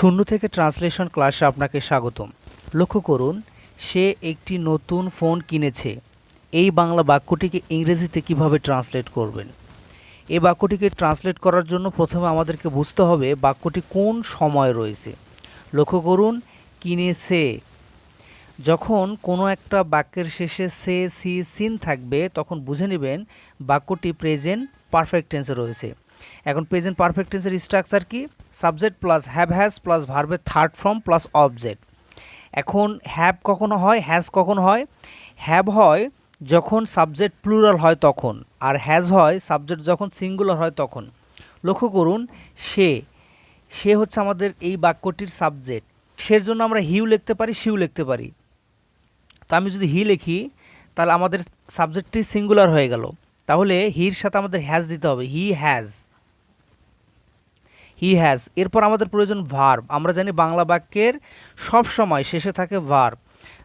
শূন্য থেকে ট্রান্সলেশন ক্লাসে আপনাকে স্বাগতম। লক্ষ্য করুন, সে একটি নতুন ফোন কিনেছে। এই বাংলা বাক্যটিকে ইংরেজিতে কীভাবে ট্রান্সলেট করবেন? এই বাক্যটিকে ট্রান্সলেট করার জন্য প্রথমে আমাদেরকে বুঝতে হবে বাক্যটি কোন সময় রয়েছে। লক্ষ্য করুন, কিনেছে। যখন কোনো একটা বাক্যের শেষে সে, সি, সিন থাকবে, তখন বুঝে নেবেন বাক্যটি প্রেজেন্ট পারফেক্ট টেন্সে রয়েছে। এখন প্রেজেন্ট পারফেক্ট টেন্সের স্ট্রাকচার কি? Subject plus have has plus ভার্বের থার্ড ফর্ম প্লাস অবজেক্ট এখন হ্যাভ কখনো হয় হ্যাজ কখন হয়? হ্যাভ হয় যখন সাবজেক্ট প্লুরাল হয় তখন, আর হ্যাজ হয় সাবজেক্ট যখন সিঙ্গুলার হয় তখন। লক্ষ্য করুন, সে সে হচ্ছে আমাদের এই বাক্যটির সাবজেক্ট সের জন্য আমরা হিউ লিখতে পারি শিউ লিখতে পারি। তো আমি যদি হি লিখি, তাহলে আমাদের সাবজেক্টটি সিঙ্গুলার হয়ে গেল। তাহলে হির সাথে আমাদের হ্যাজ দিতে হবে। হি হ্যাজ হি হ্যাজ এরপর আমাদের প্রয়োজন ভার্ব আমরা জানি বাংলা বাক্যের সব সময় শেষে থাকে ভার্ব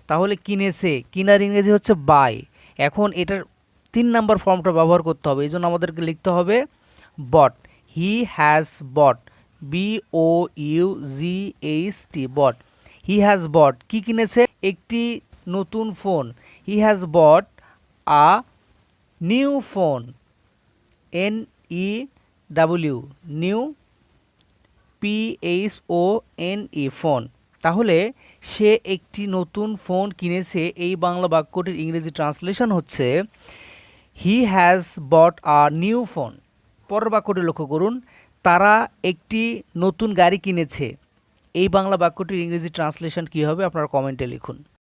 তাহলে কিনেছে? কিনার ইংরেজি হচ্ছে বাই এখন এটার তিন নাম্বার ফর্মটা ব্যবহার করতে হবে। এই জন্য আমাদেরকে লিখতে হবে bought he has bought B O U G H T bought he has bought কি কিনেছে? একটি নতুন phone he has bought a new phone N E W new P H O N phone তাহলে সে একটি নতুন ফোন কিনেছে, এই বাংলা বাক্যটির ইংরেজি ট্রান্সলেশন হচ্ছে he has bought a new phone পরের বাক্যটি লক্ষ্য করুন, তারা একটি নতুন গাড়ি কিনেছে। এই বাংলা বাক্যটির ইংরেজি ট্রান্সলেশন কী হবে আপনারা কমেন্টে লিখুন।